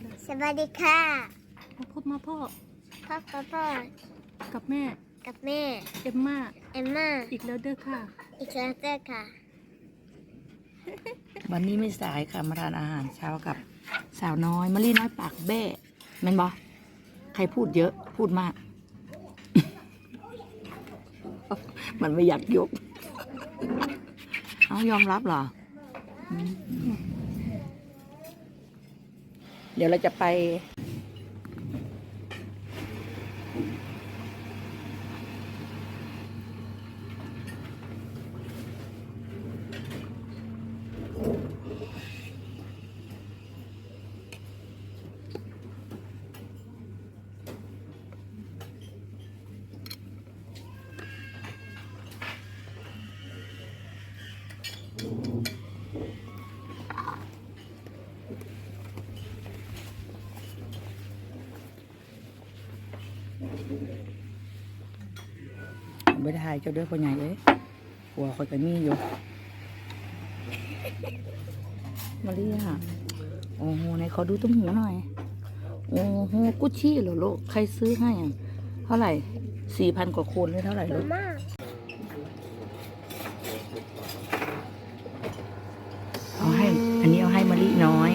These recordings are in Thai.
เลยสวัสดีค่ะ มาพบมาพ่อพ่อพ่อพ่อกับแม่ กับแม่ เอ็มม่าเอมม่าอีกแล้วเด้อค่ะ อีกแล้วเจ้าค่ะ วันนี้ไม่สายค่ะมาทานอาหารเช้ากับสาวน้อยมะลิน้อยปากแบ้แม่นบอใครพูดเยอะพูดมาก มันไม่อยากยก เอายอมรับเหรออืม เดี๋ยวเราจะไป ไม่ได้ถ่ายเจ้าเด้อพ่อใหญ่เอ้ยหัวคอยกันมีอยู่มาเรียกโอ้โหไหนขอดูตุ้มหูหน่อย โอ้โหกุชชี่เหรอลูกใครซื้อให้อะเท่าไหร่สี่พันกว่าคูณหรือเท่าไหร่ลูก ม่า เอาให้ อันนี้เอาให้มะลิน้อย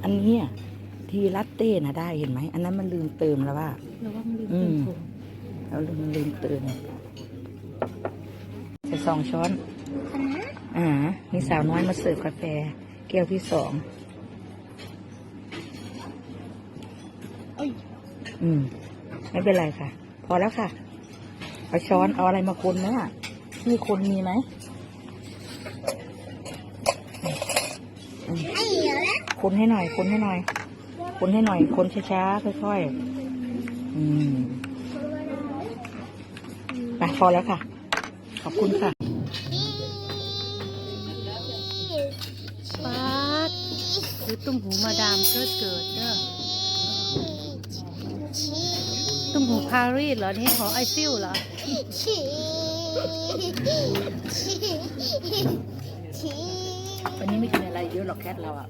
อั นนี้อะทีลัตเต้นะได้เห็นไหม อันนั้นมันลืมเติมแล้วว่าระวังลืมอืเติมมผมเราลืมลืมเตือนใส่สองช้อนคณะอ่ามีสาวน้อยมาเสิร์ฟกาแฟ แก้วที่สองอืม ไม่เป็นไรค่ะ พอแล้วค่ะ เอาช้อนเอาอะไรมาคนไหมอะมีคนมีไหม ไอ้เดี๋ยวนะ คนให้หน่อย คนให้หน่อย คนให้หน่อย คนช้าๆค่อยๆอืมไปพอแล้วค่ะ ขอบคุณค่ะป๊าดหรือตุ้มหูมาดามเกิดเกิดเด้อตุ้มหูปารีสเหรอ นี่ของไอฟิลเหรอชีชีวันนี้ไม่กินอะไรเยอะหรอกแคทเราอะ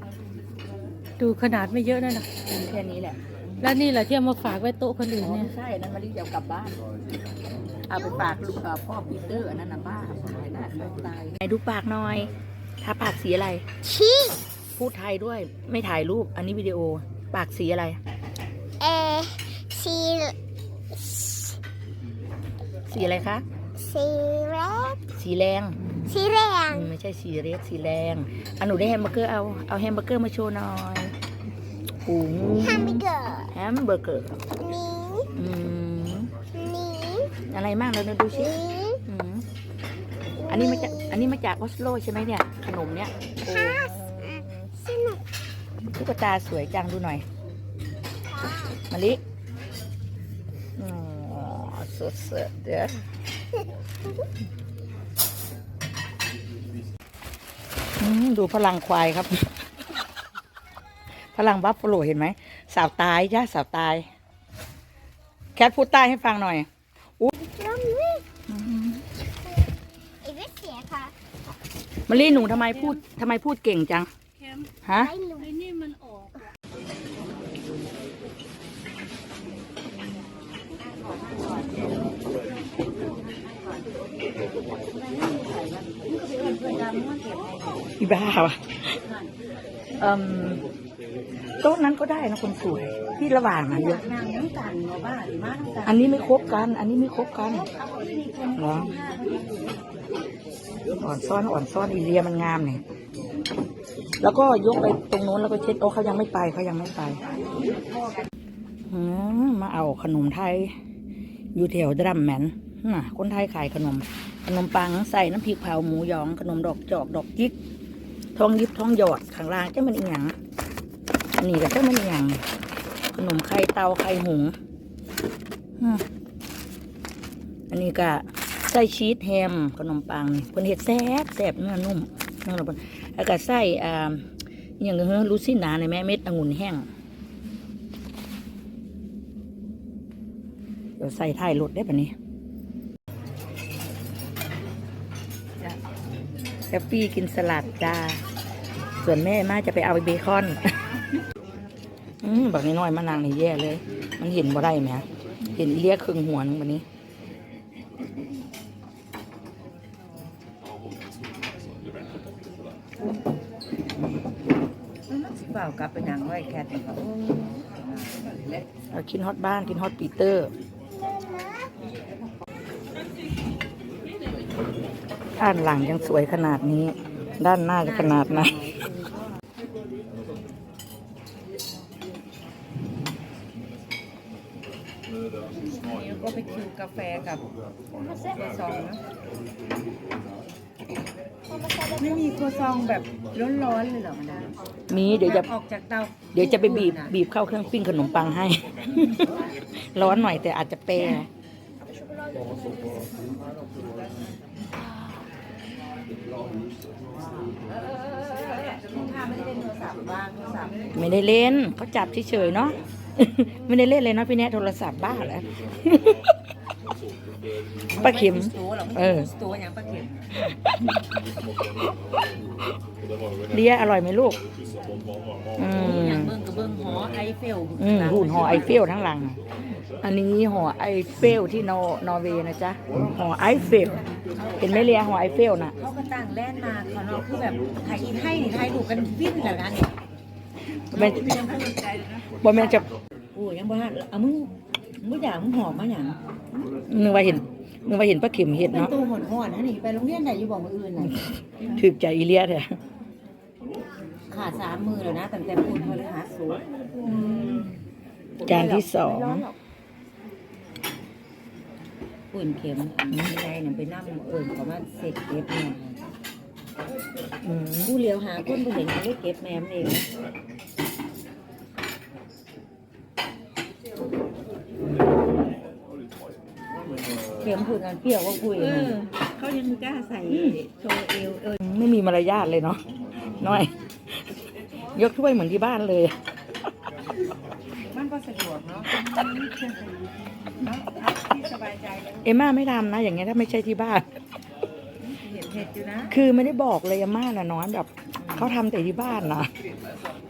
ดูขนาดไม่เยอะนั่นนะกินแค่นี้แหละแล้วนี่แหละที่เอามาฝากไว้โต๊ะคนอื่นอ๋อเนี่ย ไม่ใช่อันนั้นมารีบจะเอากลับบ้าน เอาไปฝากลูกเอ่อพ่อปีเตอร์อันนั้นนะบ้าอะไรนะเขาตายไหนดูปากหน่อยทาปากสีอะไร ชีพูดไทยด้วย ไม่ถ่ายรูป อันนี้วิดีโอ ปากสีอะไร เอชีสีอะไรคะ สีแรดสีแรงสีแดงอืมไม่ใช่สีเรดสีแรงอันหนูได้แฮมเบอร์เกอร์เอา เอาแฮมเบอร์เกอร์มาโชว์หน่อย กอร์แฮมเบอร์เกอร์ นี้อืม นี้อะไรมากเลยนะดูสินี้อืมอันนี้มาจาก อันนี้มาจากออสโลใช่ไหมเนี่ย ขนมเนี่ยโอ้สนุกตุ๊กตาสวยจังดูหน่อยมะลิอ๋อสดสดๆเด้อ อืมดูพลังควายครับ พลังบัฟฟาโลเห็นไหมสาวตายจ้าสาวตาย แคทพูดใต้ให้ฟังหน่อยร่มนี่อีกเสียค่ะมะลิหนูทำไมพูดทำไมพูดเก่งจังแคมฮะไอ้หนูไอ้นี่มันออกอีบ้าวะเอ่ม โต๊ะนั้นก็ได้นะคนสวยที่ระหว่างอะเยอะอันนี้ไม่ครบกัน อันนี้ไม่ครบกันเหรออ่อนซ่อนอ่อนซ่อนอีเรียมันงามเนี่ยแล้วก็ยกไปตรงโน้นแล้วก็เช็ดโอ้เขายังไม่ไปเขายังไม่ไปอืมมาเอาขนมไทย อยู่แถวดรัมแมนน่ะ คนไทยขายขนม ขนมปังใส่น้ำพริกเผาหมูหยอง ขนมดอกจอกดอกจิกทองยิบทองหยอดข้างล่างจะมันอีหยัง อันนี้ก็จะมันอีหยังขนมไข่เตาไข่หุงอืมอันนี้ก็ใส่ชีสแฮมขนมปังนี่เพิ่นเฮ็ดแซ่บแซ่บเนื้อนุ่มเนื้อละเพิ่นแล้วก็ใส่อ่าอหย่างเงี้ยลูซินาในแม่เม็ดองุ่นแห้งเดี๋ยวใส่ท้ายรถได้ปะนี้แฮปปี้กินสลัดจ้า ส่วนแม่มาจะไปเอาเบคอน อืมบักน้อยๆมานางนี่แย่เลย มันเห็นบ่ได้ไหมเห็นอีเลียครึ่งหัวนึงวันนี้เปล่ากลับไปหนังไว้แคทครับเรากินฮอตบ้านกินฮอตปีเตอร์ด้านหลังยังสวยขนาดนี้ ด้านหน้าจะขนาดไหน ก็ไปคิวกาแฟกับครัวซองนะไม่มีครัวซองแบบร้อนๆเลยเหรอมันได้มีเดี๋ยวจะ ออกจากเตาเดี๋ยวจะไปบีบบีบเข้าเครื่องปิ้งขนมปังให้ ร้อนหน่อยแต่อาจจะแปรไม่ได้เล่นเขาจับเฉยๆเนาะ ไม่ได้เล่นเลยเนาะพี่แน่โทรศัพท์บ้าแล้ว ป้าเข็มสตูหรอเออสตูอย่างป้าเข็มเลียอร่อยไหมลูก อืมอย่างเบิ้งกับเบิ้งหอไอเฟลอืมหุ่นหอไอเฟลทั้งหลัง อันนี้หอไอเฟลที่นอนอร์เวย์นะจ๊ะหอไอเฟลเห็นไหมเลียหอไอเฟลน่ะ เขาก็ตั้งแล่นมาเขาเนาะคือแบบไทยอินให้นี่ไทยดูกันวิ่นแบบนั้นเนี่ย มันเตรียมให้ใจเลยนะบอแม่นจะโอ้ยยังบ่ทันเอามึงมึงอยากมึงหอมมาหยังนึกว่าเห็นนึกว่าเห็นป้าเข็มเห็ดเป็นเนาะตู้หอนหอนๆนะนี่ไปโรงเรียนไหนอยู่บอกมืออื่นน่ะถือใจอีเลียเถอะขาดสามมือแล้วนะตั้งแต่พูดพฤหัสสูงจานที่สอง ปืนเข็มไม่ได้เนี่ยไปนั่งเอิ่นเขามาเสร็จเก็บเนี่ยอืมผู้เลี้ยวหาคนไปเห็นเขาเลยเก็บแม่มนเองนะ เข็มพูดกันเปรี้ยวก็คุยเอนะอเขายังกล้าใส่โชว์เอวเออไม่มีมารยาทเลยเนาะน้อย ยกถ้วยเหมือนที่บ้านเลยมันก็สะดวกเนาะเอาเอาที่สบายใจเลยเอมม่าไม่ทำนะ อย่างเงี้ยถ้าไม่ใช่ที่บ้านเห็นเผ็ดอยู่นะคือไม่ได้บอกเลยอาม่าน่ะน้อยแบบเขาทำแต่ที่บ้านนะ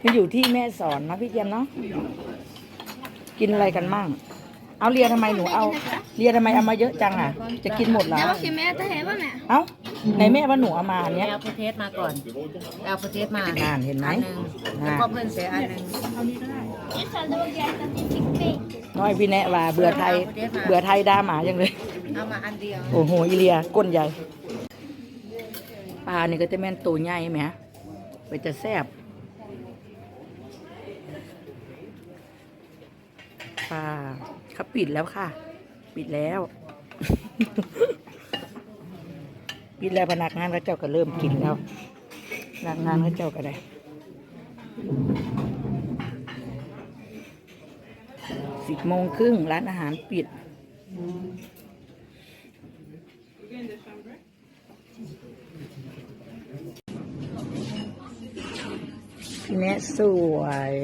มันอยู่ที่แม่สอนนะพี่เจียมเนาะกินอะไรกันมั่ง เอาเรียทำไมหนูเอาเรียทำไมเอามาเยอะจังอะ จะกินหมดเหรอแต่ว่าคือแม่จะเห็นว่าแม่เอ้าไหนแม่ว่าหนูเอามาอันเนี้ย เอาโปรเทสมาก่อนเอาโปรเทสมาอ่านเห็นไหม อันหนึ่งแล้วก็เพิ่นเสียอันหนึ่งที่ฉันดูแกจะติดติ๊กติ๊กน้อยพี่แนะว่าเบื่อไทย เบื่อไทยด่าหมาจังเลย เอามาอันเดียว โอ้โหอีเลียก้นใหญ่ปลานี่ก็จะแม่นตัวใหญ่ไหมไปจะแซ่บปลา เขาปิดแล้วค่ะ ปิดแล้ว ปิดแล้วพนักงานเขาเจ้าก็เริ่มกินแล้วพนักงานเขาเจ้าก็ได้สิบโมงครึ่งร้านอาหารปิดพี่แนะสวย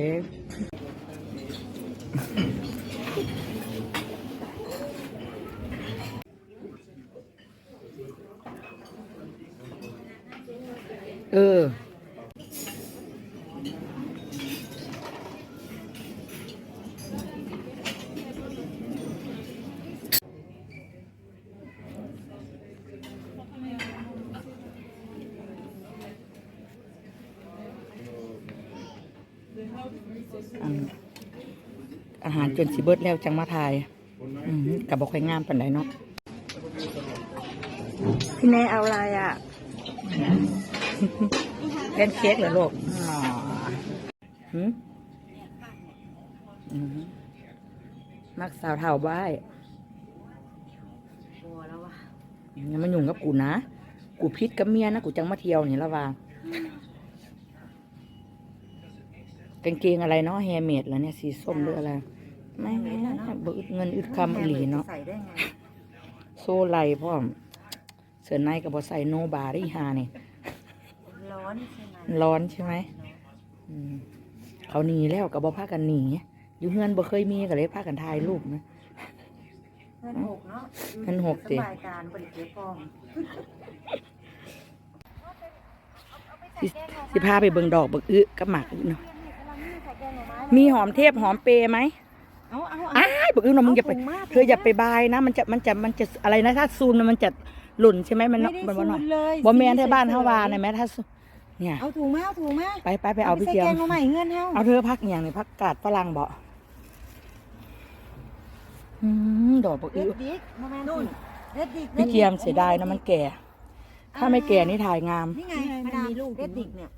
อันอาหารจนสิเบิดแล้วจังมาทายอืมกับบอกค่อยงามปันไดเนาะพี่แน่เอาอะไรอะเป็นเค้กเหรอลูกอ๋อหืมอืมมักสาวเท่าบ้ายกลัวแล้วว่ะอย่ามายุ่งกับกูนะ กูพิษกับเมียนะ กูจังมาเที่ยวนี่ละวางกางเกงอะไรเนาะแฮร์เมดแล้วเนี่ยสีส้มหรืออะไรไม่ไม่บ่อึดเงินอึดคำอีหลีเนาะใส่ได้ไงโซไลพร้อม เสื้อในกับบอใส่โนบาได้อีหานี่ร้อนใช่ไหมร้อนใช่ไหมอืมเขาหนีแล้วกับบอพากันหนีอยู่เฮือนบ่เคยมีก็เลยพากันถ่ายรูปนะเงินหกเนาะเงินหกสิสบายการบริเก็บฟองสิสิพาไปเบิ่งดอกเบิ่งอึกับหมากอึเนาะ มีหอมเทพหอมเปรย์ไหมเอาเอาอ้ายเบิ่งอึเนาะมึงอย่าไปถุงมากเธออย่าไปบายนะ มันจะมันจะมันจะอะไรนะถ้าซูมน่ะมันจะหล่นใช่ไหมมันไม่ได้มันซูบ่หน่อยมเลยบ่แม่นที่บ้านเฮาวานะแม่ถ้าซูเนี่ย เอาถุงมาเอาถุงมาไปไปไปเอาพี่ใส่เจียมแกงมาใหม่เงินเฮาเอาเธอพักอย่างนี่พักกาดฝรั่งบ่อืมดอกบักเด็อึดดิกมาแม่นู่นเด็ดดิกพี่เจียมเสียดายนะมันแก่ ถ้าไม่แก่นี่ถ่ายงาม นี่ไงมาดามเด็ดดิกเนี่ย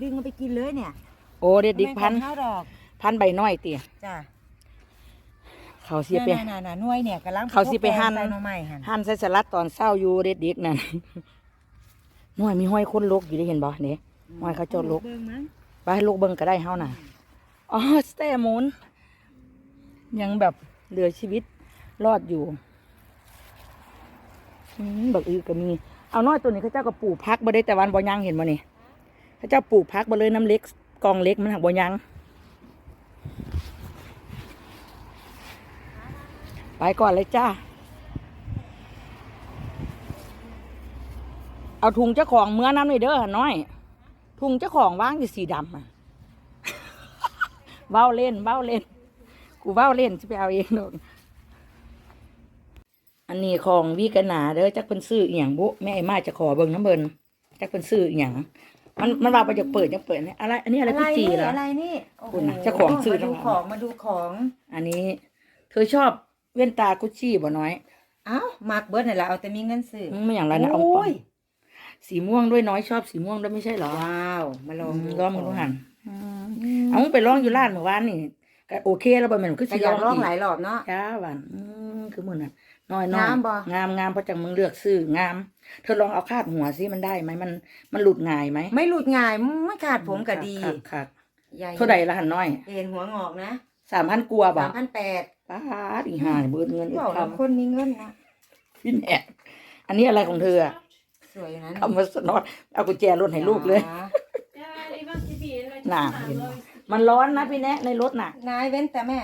ดึงเอาไปกินเลยเนี่ยโอ้เด็ดดิกพันแม่งข้าวดอก พันใบน้อยเตี๋ยจ้ะเขาเสียไปน่าๆๆๆหน่วยเนี่ยกำลังเขาสิไปหั่นใส่หน่อไม้หั่นหั่นใส่สลัดตอนเศร้าอยู่เด็ดดิกนั่นน้อยมีห้อยคนลกอยู่ได้เห็นบ่เนี่ยห้อยเขาเจอลกเบิ่งมั้งไปให้ลูกเบิ่งก็ได้เฮาน่ะอ๋อสเตย์มูนยังแบบเหลือชีวิตรอดอยู่อืมบักอือก็มี เอาน้อยตัวนี้เขาเจ้าก็ปลูกพักบ่ได้แต่วันบ่ยังเห็นบ่นี่เขาเจ้าปลูกพักบ่เลยน้ำเล็กกองเล็กมันหักบ่ยัง ไปก่อนเลยจ้า เอาถุงเจ้าของเมื่อน้ำเลยเด้อน้อย ถุงเจ้าของว่างอยู่สีดำอะเว้าเล่นเว้าเล่น กูเว้าเล่นจะไปเอาเองดอกอันนี้ของวิกนาเด้อจักเป็นซื้ออหย่างบุแม่ไอ้มาจะขอเบิ่งน้ำเบิ่นจักเป็นซื้ออหย่างมันมันว่าไปจะเปิดจะเปิดเนี่ยอะไร อันนี้อะไรพี่จีเหรออะไรนี่โอ้โหคุณน่ะเจ้าของซื้อมาดูทั้งหลายของมาดูของ อันนี้ เธอชอบ เว้นตากุชชี่บ่น้อย เอ้ามักเบิร์ดนี่นแหละเอาแต่มีเงินซื้อ อืมไม่อย่างไรนะเอาโอ้ปอยสีม่วงด้วยน้อยชอบสีม่วงด้วยไม่ใช่เหรอว้าว มาลองลองมึงดูหันเอาไปลองอยู่ร้านเมื่อวานนี่ก็โอเคแล้วบ่แม่นคือแต่สิอลยาอกงลองอีกหลายรอบเนาะ จ้าหวานอืมคือมื้อนั้นน้อยน้อยงามบ่ งามงามเพราะจังมึงเลือกซื้องาม เธอลองเอาคาดหัวสิมันได้ไหมมันมันหลุดง่ายไหมไม่หลุดง่ายไม่ขาดผมก็ดีคักคักใหญ่เท่าใดละหันน้อย เอ็นหัวงอกนะ3,000กว่าบ่สามพันแปด ป้าดอีห่านี่เบิดเงินอีกบอกคแล้วคนมีเงินนะำพี่แม่อันนี้อะไรของเธออะสวยอยู่นะเอามาสนอดเอากุญแจรถให้ลูกเลยน่ะเห็นไหมมันร้อนนะพี่แนะในรถน่ะนายเว้นแต่แม่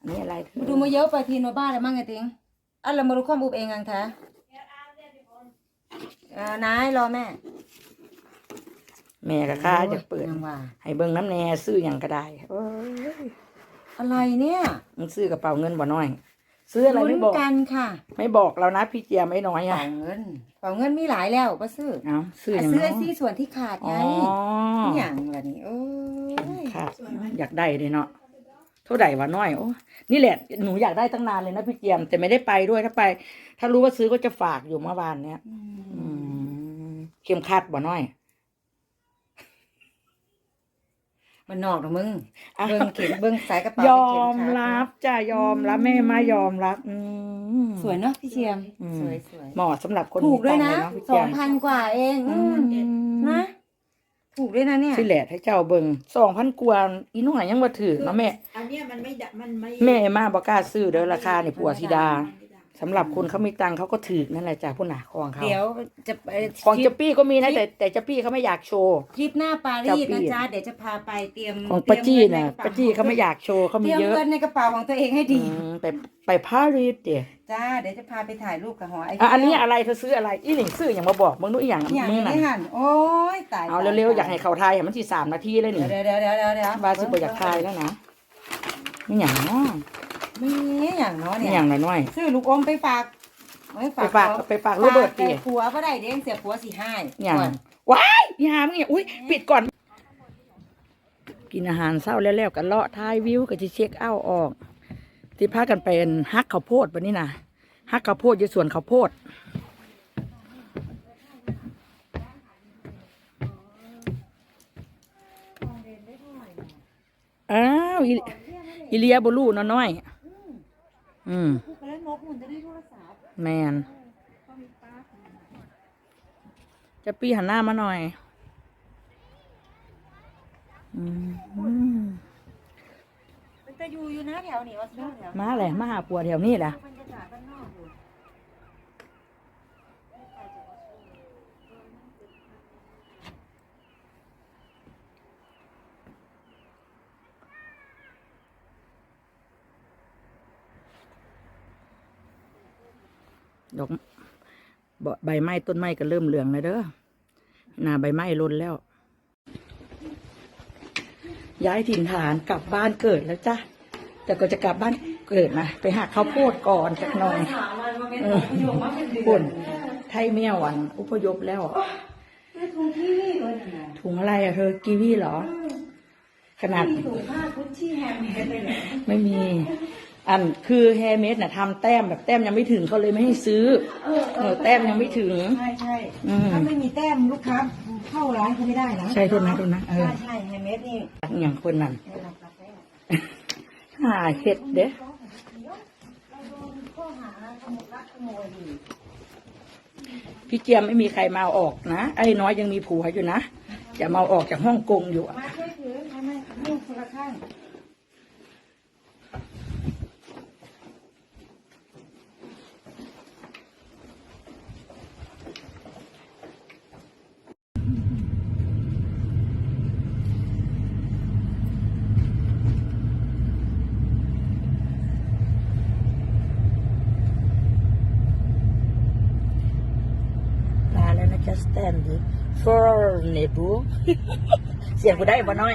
อันนี้อะไรเธอมาดูมาเยอะไปทีโนบ้าเลยมั่งไงติงอะเรามาดูข้อมูลเองกันแท้เออนายรอแม่ แม่กับข้าจะเปิดยังว่าให้เบิ่งน้ำแน่ซื้ออย่างก็ได้เอ้ยอะไรเนี่ยมึงซื้อกระเป๋าเงินบ่น้อย ซื้ออะไรไม่บอกลุ้นกันค่ะไม่บอกเรานะพี่เจียไม่น้อยเป่าอะเงินเป่าเงินมีหลายแล้วป้าซื้อเอาซื้ออะอย่างซื้อน้ไอ้ซี่ส่วนที่ขาดอ๋ไงอนี่อย่างละนี่เอ้ยค่ะอยากได้เลยเนาะเท่าไหร่วะน้อยโอ้นี่แหละหนูอยากได้ตั้งนานเลยนะพี่เจียม แต่ไม่ได้ไปด้วยถ้าไป ถ้ารู้ว่าซื้อก็จะฝากอยู่เมื่อวานเนี้ยอืมเข็มขัดบ่น้อย มันนอกนะมึงอะเบิ้งเข็มเบิ้งสายกระเป๋ายอมรับจ้ะยอมรับแม่มายอมรับอืมสวยเนาะพี่เชียมอืมสวยสวยเหมาะสำหรับคนถูกด้วยนะมีตังค์เลยเาพี่สเจีอยงมพันกว่าเองอือืมมนะถูกด้วยนะเนี่ยสิแหละให้เจ้าเบิ่งสองพันกว่าอีน้อยยังบ่ถือเนาะแม่อันเนี้ยมันไม่ดะมันไม่แม่มาบ่กล้าซื้อเด้อราคานี่ผัวธิดา สำหรับคนเขามีตังค์เขาก็ถือนั่นแหละจ้ะพุ่นน่ะของเขาเดี๋ยวจะไปของทริเจะปปี้ก็มีนะแต่แต่เจะปี้เขาไม่อยากโชว์ทริปหน้าปารีสจะเปลี่นะยนจ๊ะเดี๋ยวจะพาไปเตรียมของป้าจี้น่ะเตรียมเงิใกรป้าจี้เขาไม่อยากโชว์เขาเตมีรียมเยอะเงินในกระเป๋าของตัวเองให้ดีอืมไปไปปารีสเดี๋ยจ้าเดี๋ยวจะพาไปถ่ายรูปกับหอไอเฟอะลอันนี้อะไรเธอซื้ออะไรอีหนิงซื้ออย่างมาบอกมึงดูอีหยังอย่างมึงนี้น่ะหันโอ้ยตายเอาเร็วๆอยากให้เขาทายให้มันสิสามนาทีเลยนี่เดี๋ยวเดี๋ยวเดี๋ยวเดี๋ยวเดี๋ยวว่าสิบ่อยากทายแล้วนะนี่หยังเนาะ มีอย่างเนาะนี่เนี่ยหยังน้อย ซื้อลูกอมไปฝากไว้ๆไปฝากเขาไปฝากโรเบิร์ตแต่ดิผัวก็ได้เด้งเสียผัวสี่ห้าหยังก่อนว้ายยามงเนี่ยอุ้ยปิดก่อน กินอาหารเศร้าแล้วๆกันเลาะทายวิวก็จะเช็คเอาท์ออก ที่พากันเป็นฮักข้าวโพดวันนี้นะฮักข้าวโพดอยู่สวนข้าวโพด อ้าวอีอีเลียบลู เนาะน้อยอืมแมนจะปีหันหน้ามาหน่อยอืมมันจะอยู่อยู่นะแถวนี้ว่าแถวแถวมาเลยมาหาปัวแถวนี้แหละบรรยากาศบ้านนอกอยู่ ดอกบใบไม้ต้นไม้ก็เริ่มเหลืองแล้วเด้อหน้าใบไม้ล้นแล้ว ย้ายถิ่นฐานกลับบ้านเกิดแล้วจ้ะแต่ก็จะกลับบ้านเกิดนะไปหาข้าวโพดก่อนจากหน้อยเออปุ่นไทยเมียวันอุปยพแล้วถุงอะไรอะเธอกีวีเหรอ ขนาดถุงผ้ากุชชี่แฮมเมดเลยเหรอไม่มี อันคือแฮร์เมดน่ะทำแต้มแบบแต้มยังไม่ถึงเขาเลยไม่ให้ซื้อเออแต้มยังไม่ถึง ใช่ใช่อืมถ้าไม่มีแต้มลูกค้าเข้าร้านเขาไม่ได้นะใช่โทษนะโทษนะเออ ใช่ใช่แฮมเมดนี่อย่างคนนั้นหาเห็ดเด้พี่เจียมไม่มีใครมาเอาออกนะ ไอ้น้อยยังมีผัวอยู่นะจะมาเอาออกจากฮ่องกงอยู่อะมาช่วยถือไม่ไม่ลูกคนละข้าง มาแล้ว นะ just stand for เนบูเสียงกูได้บ่น้อย